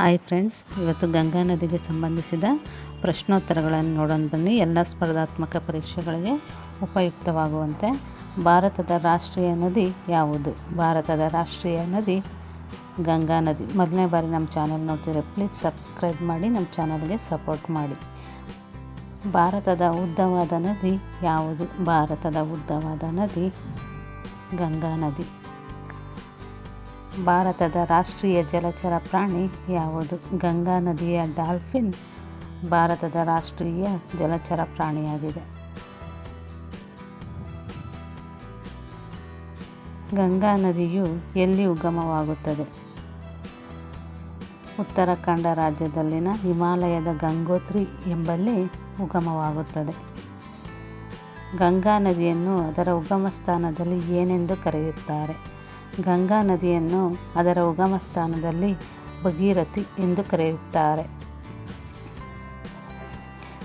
Hi friends, ಇವತ್ತು ಗಂಗಾ ನದಿಗೆ ಸಂಬಂಧಿಸಿದ ಪ್ರಶ್ನೋತ್ತರಗಳನ್ನು ನೋಡೋಣ ಬನ್ನಿ. ಎಲ್ಲ ಸ್ಪರ್ಧಾತ್ಮಕ ಪರೀಕ್ಷೆಗಳಿಗೆ ಉಪಯುಕ್ತವಾಗುವಂತೆ. ಭಾರತದ ರಾಷ್ಟ್ರೀಯ ನದಿ ಯಾವುದು? ಭಾರತದ ರಾಷ್ಟ್ರೀಯ ನದಿ ಗಂಗಾ ನದಿ. ಮೊದಲನೇ ಬಾರಿ ನಮ್ಮ ಚಾನಲ್ ನೋಡ್ತೀರ ಪ್ಲೀಸ್ ಸಬ್ಸ್ಕ್ರೈಬ್ ಮಾಡಿ, ನಮ್ಮ ಚಾನಲ್ಗೆ ಸಪೋರ್ಟ್ ಮಾಡಿ. ಭಾರತದ ಉದ್ದವಾದ ನದಿ ಯಾವುದು? ಭಾರತದ ಉದ್ದವಾದ ನದಿ ಗಂಗಾ ನದಿ. ಭಾರತದ ರಾಷ್ಟ್ರೀಯ ಜಲಚರ ಪ್ರಾಣಿ ಯಾವುದು? ಗಂಗಾ ನದಿಯ ಡಾಲ್ಫಿನ್ ಭಾರತದ ರಾಷ್ಟ್ರೀಯ ಜಲಚರ ಪ್ರಾಣಿಯಾಗಿದೆ. ಗಂಗಾ ನದಿಯು ಎಲ್ಲಿ ಉಗಮವಾಗುತ್ತದೆ? ಉತ್ತರಾಖಂಡ ರಾಜ್ಯದಲ್ಲಿನ ಹಿಮಾಲಯದ ಗಂಗೋತ್ರಿ ಎಂಬಲ್ಲಿ ಉಗಮವಾಗುತ್ತದೆ. ಗಂಗಾ ನದಿಯನ್ನು ಅದರ ಉಗಮ ಸ್ಥಾನದಲ್ಲಿ ಏನೆಂದು ಕರೆಯುತ್ತಾರೆ? ಗಂಗಾ ನದಿಯನ್ನು ಅದರ ಉಗಮ ಸ್ಥಾನದಲ್ಲಿ ಭಗೀರಥಿ ಎಂದು ಕರೆಯುತ್ತಾರೆ.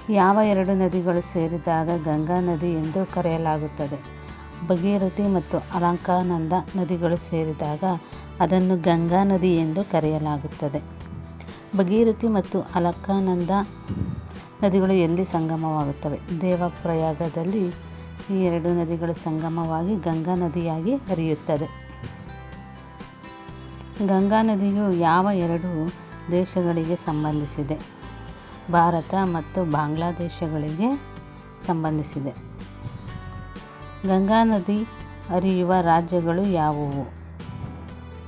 ಯಾವ ಎರಡು ನದಿಗಳು ಸೇರಿದಾಗ ಗಂಗಾ ನದಿ ಎಂದು ಕರೆಯಲಾಗುತ್ತದೆ? ಭಗೀರಥಿ ಮತ್ತು ಅಲಂಕಾನಂದ ನದಿಗಳು ಸೇರಿದಾಗ ಅದನ್ನು ಗಂಗಾ ನದಿ ಎಂದು ಕರೆಯಲಾಗುತ್ತದೆ. ಭಗೀರಥಿ ಮತ್ತು ಅಲಕಾನಂದ ನದಿಗಳು ಎಲ್ಲಿ ಸಂಗಮವಾಗುತ್ತವೆ? ದೇವಪ್ರಯಾಗದಲ್ಲಿ ಈ ಎರಡು ನದಿಗಳು ಸಂಗಮವಾಗಿ ಗಂಗಾ ನದಿಯಾಗಿ ಹರಿಯುತ್ತದೆ. ಗಂಗಾ ನದಿಯು ಯಾವ ಎರಡು ದೇಶಗಳಿಗೆ ಸಂಬಂಧಿಸಿದೆ? ಭಾರತ ಮತ್ತು ಬಾಂಗ್ಲಾದೇಶಗಳಿಗೆ ಸಂಬಂಧಿಸಿದೆ. ಗಂಗಾ ನದಿ ಹರಿಯುವ ರಾಜ್ಯಗಳು ಯಾವುವು?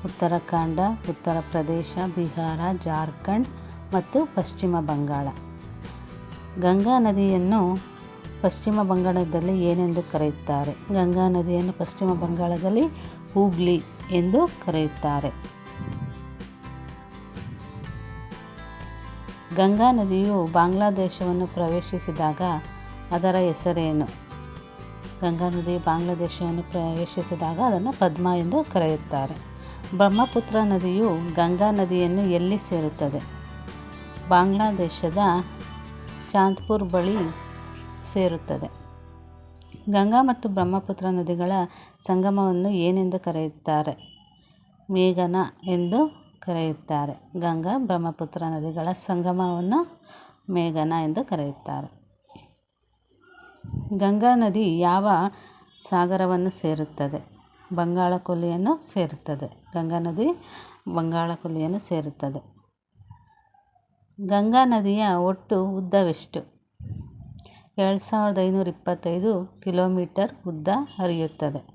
ಉತ್ತರಾಖಂಡ, ಉತ್ತರ ಪ್ರದೇಶ, ಬಿಹಾರ, ಜಾರ್ಖಂಡ್ ಮತ್ತು ಪಶ್ಚಿಮ ಬಂಗಾಳ. ಗಂಗಾ ನದಿಯನ್ನು ಪಶ್ಚಿಮ ಬಂಗಾಳದಲ್ಲಿ ಏನೆಂದು ಕರೆಯುತ್ತಾರೆ? ಗಂಗಾ ನದಿಯನ್ನು ಪಶ್ಚಿಮ ಬಂಗಾಳದಲ್ಲಿ ಹೂಗ್ಲಿ ಎಂದು ಕರೆಯುತ್ತಾರೆ. ಗಂಗಾ ನದಿಯು ಬಾಂಗ್ಲಾದೇಶವನ್ನು ಪ್ರವೇಶಿಸಿದಾಗ ಅದರ ಹೆಸರೇನು? ಗಂಗಾ ನದಿ ಬಾಂಗ್ಲಾದೇಶವನ್ನು ಪ್ರವೇಶಿಸಿದಾಗ ಅದನ್ನು ಪದ್ಮ ಎಂದು ಕರೆಯುತ್ತಾರೆ. ಬ್ರಹ್ಮಪುತ್ರ ನದಿಯು ಗಂಗಾ ನದಿಯನ್ನು ಎಲ್ಲಿ ಸೇರುತ್ತದೆ? ಬಾಂಗ್ಲಾದೇಶದ ಚಾಂದ್ಪುರ್ ಬಳಿ ಸೇರುತ್ತದೆ. ಗಂಗಾ ಮತ್ತು ಬ್ರಹ್ಮಪುತ್ರ ನದಿಗಳ ಸಂಗಮವನ್ನು ಏನೆಂದು ಕರೆಯುತ್ತಾರೆ? ಮೇಘನ ಎಂದು ಕರೆಯುತ್ತಾರೆ. ಗಂಗಾ ಬ್ರಹ್ಮಪುತ್ರ ನದಿಗಳ ಸಂಗಮವನ್ನು ಮೇಘನ ಎಂದು ಕರೆಯುತ್ತಾರೆ. ಗಂಗಾ ನದಿ ಯಾವ ಸಾಗರವನ್ನು ಸೇರುತ್ತದೆ? ಬಂಗಾಳ ಕೊಲ್ಲಿಯನ್ನು ಸೇರುತ್ತದೆ. ಗಂಗಾ ನದಿ ಬಂಗಾಳ ಕೊಲ್ಲಿಯನ್ನು ಸೇರುತ್ತದೆ. ಗಂಗಾ ನದಿಯ ಒಟ್ಟು ಉದ್ದವೆಷ್ಟು? ಎರಡು ಸಾವಿರದ ಐನೂರ ಇಪ್ಪತ್ತೈದು ಕಿಲೋಮೀಟರ್ ಉದ್ದ ಹರಿಯುತ್ತದೆ.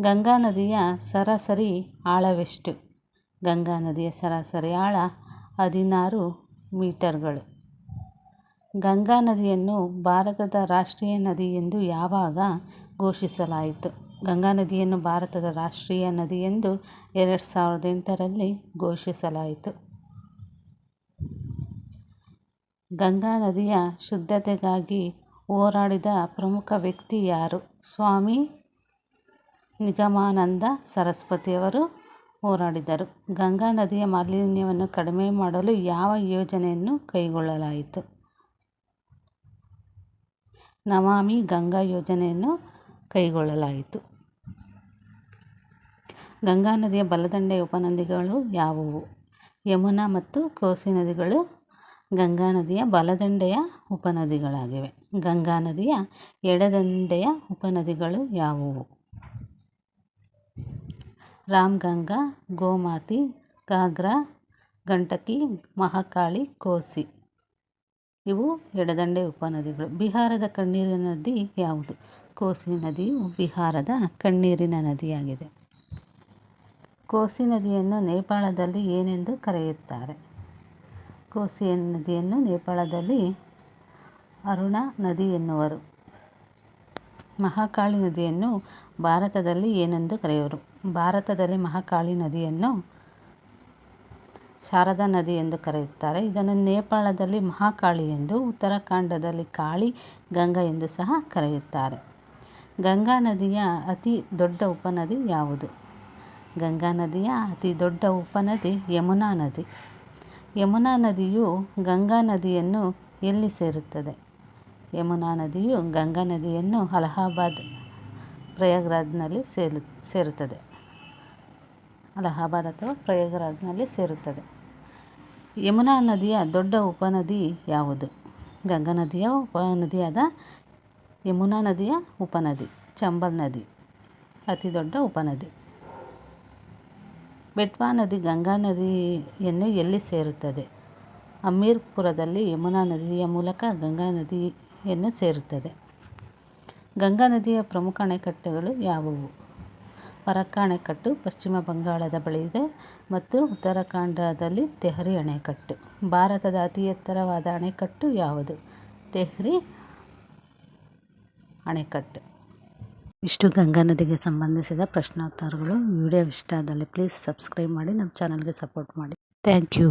ಗಂಗಾ ನದಿಯ ಸರಾಸರಿ ಆಳವೆಷ್ಟು? ಗಂಗಾ ನದಿಯ ಸರಾಸರಿ ಆಳ ಹದಿನಾರು ಮೀಟರ್ಗಳು. ಗಂಗಾ ನದಿಯನ್ನು ಭಾರತದ ರಾಷ್ಟ್ರೀಯ ನದಿ ಎಂದು ಯಾವಾಗ ಘೋಷಿಸಲಾಯಿತು? ಗಂಗಾ ನದಿಯನ್ನು ಭಾರತದ ರಾಷ್ಟ್ರೀಯ ನದಿ ಎಂದು ಎರಡು ಸಾವಿರದ ಎಂಟರಲ್ಲಿ ಘೋಷಿಸಲಾಯಿತು. ಗಂಗಾ ನದಿಯ ಶುದ್ಧತೆಗಾಗಿ ಹೋರಾಡಿದ ಪ್ರಮುಖ ವ್ಯಕ್ತಿ ಯಾರು? ಸ್ವಾಮಿ ನಿಗಮಾನಂದ ಸರಸ್ವತಿಯವರು ಹೋರಾಡಿದರು. ಗಂಗಾ ನದಿಯ ಮಾಲಿನ್ಯವನ್ನು ಕಡಿಮೆ ಮಾಡಲು ಯಾವ ಯೋಜನೆಯನ್ನು ಕೈಗೊಳ್ಳಲಾಯಿತು? ನಮಾಮಿ ಗಂಗಾ ಯೋಜನೆಯನ್ನು ಕೈಗೊಳ್ಳಲಾಯಿತು. ಗಂಗಾ ನದಿಯ ಬಲದಂಡೆ ಉಪನದಿಗಳು ಯಾವುವು? ಯಮುನಾ ಮತ್ತು ಕೋಸಿ ನದಿಗಳು ಗಂಗಾ ನದಿಯ ಬಲದಂಡೆಯ ಉಪನದಿಗಳಾಗಿವೆ. ಗಂಗಾ ನದಿಯ ಎಡದಂಡೆಯ ಉಪನದಿಗಳು ಯಾವುವು? ರಾಮ್ಗಂಗಾ ಗೋಮಾತಿ, ಘಾಗ್ರಾ, ಗಂಟಕಿ, ಮಹಾಕಾಳಿ, ಕೋಸಿ. ಇವು ಎಡದಂಡೆ ಉಪನದಿಗಳು. ಬಿಹಾರದ ಕಣ್ಣೀರಿನ ನದಿ ಯಾವುದು? ಕೋಸಿ ನದಿಯು ಬಿಹಾರದ ಕಣ್ಣೀರಿನ ನದಿಯಾಗಿದೆ. ಕೋಸಿ ನದಿಯನ್ನು ನೇಪಾಳದಲ್ಲಿ ಏನೆಂದು ಕರೆಯುತ್ತಾರೆ? ಕೋಸಿ ನದಿಯನ್ನು ನೇಪಾಳದಲ್ಲಿ ಅರುಣಾ ನದಿ ಎನ್ನುವರು. ಮಹಾಕಾಳಿ ನದಿಯನ್ನು ಭಾರತದಲ್ಲಿ ಏನೆಂದು ಕರೆಯುವರು? ಭಾರತದಲ್ಲಿ ಮಹಾಕಾಳಿ ನದಿಯನ್ನು ಶಾರದಾ ನದಿ ಎಂದು ಕರೆಯುತ್ತಾರೆ. ಇದನ್ನು ನೇಪಾಳದಲ್ಲಿ ಮಹಾಕಾಳಿ ಎಂದು, ಉತ್ತರಾಖಂಡದಲ್ಲಿ ಕಾಳಿ, ಗಂಗಾ ಎಂದು ಸಹ ಕರೆಯುತ್ತಾರೆ. ಗಂಗಾ ನದಿಯ ಅತಿ ದೊಡ್ಡ ಉಪನದಿ ಯಾವುದು? ಗಂಗಾ ನದಿಯ ಅತಿ ದೊಡ್ಡ ಉಪನದಿ ಯಮುನಾ ನದಿ. ಯಮುನಾ ನದಿಯು ಗಂಗಾ ನದಿಯನ್ನು ಎಲ್ಲಿ ಸೇರುತ್ತದೆ? ಯಮುನಾ ನದಿಯು ಗಂಗಾ ನದಿಯನ್ನು ಅಲಹಾಬಾದ್ ಪ್ರಯಾಗ್ರಾಜ್ನಲ್ಲಿ ಸೇರು, ಸೇರುತ್ತದೆ. ಅಲಹಾಬಾದ್ ಅಥವಾ ಪ್ರಯಾಗ್ರಾಜ್ನಲ್ಲಿ ಸೇರುತ್ತದೆ. ಯಮುನಾ ನದಿಯ ದೊಡ್ಡ ಉಪನದಿ ಯಾವುದು? ಗಂಗಾ ನದಿಯ ಉಪನದಿಯಾದ ಯಮುನಾ ನದಿಯ ಉಪನದಿ, ಚಂಬಲ್ ನದಿ, ಅತಿ ದೊಡ್ಡ ಉಪನದಿ. ಬೆಟ್ವಾ ನದಿ ಗಂಗಾ ನದಿಯನ್ನು ಎಲ್ಲಿ ಸೇರುತ್ತದೆ? ಅಮೀರ್ಪುರದಲ್ಲಿ ಯಮುನಾ ನದಿಯ ಮೂಲಕ ಗಂಗಾ ನದಿಯನ್ನು ಸೇರುತ್ತದೆ. ಗಂಗಾ ನದಿಯ ಪ್ರಮುಖ ಅಣೆಕಟ್ಟುಗಳು ಯಾವುವು? ಪರಕ್ಕ ಅಣೆಕಟ್ಟು, ಪಶ್ಚಿಮ ಬಂಗಾಳದ ಬಳಿ ಇದೆ ಮತ್ತು ಉತ್ತರಾಖಂಡದಲ್ಲಿ ತೆಹರಿ ಅಣೆಕಟ್ಟು. ಭಾರತದ ಅತಿ ಎತ್ತರವಾದ ಅಣೆಕಟ್ಟು ಯಾವುದು? ತೆಹ್ರಿ ಅಣೆಕಟ್ಟು. ಇಷ್ಟು ಗಂಗಾ ನದಿಗೆ ಸಂಬಂಧಿಸಿದ ಪ್ರಶ್ನೋತ್ತರಗಳು ವಿಡಿಯೋ ಇಷ್ಟ ಆದಲ್ಲಿ ಪ್ಲೀಸ್ ಸಬ್ಸ್ಕ್ರೈಬ್ ಮಾಡಿ, ನಮ್ಮ ಚಾನಲ್ಗೆ ಸಪೋರ್ಟ್ ಮಾಡಿ. Thank you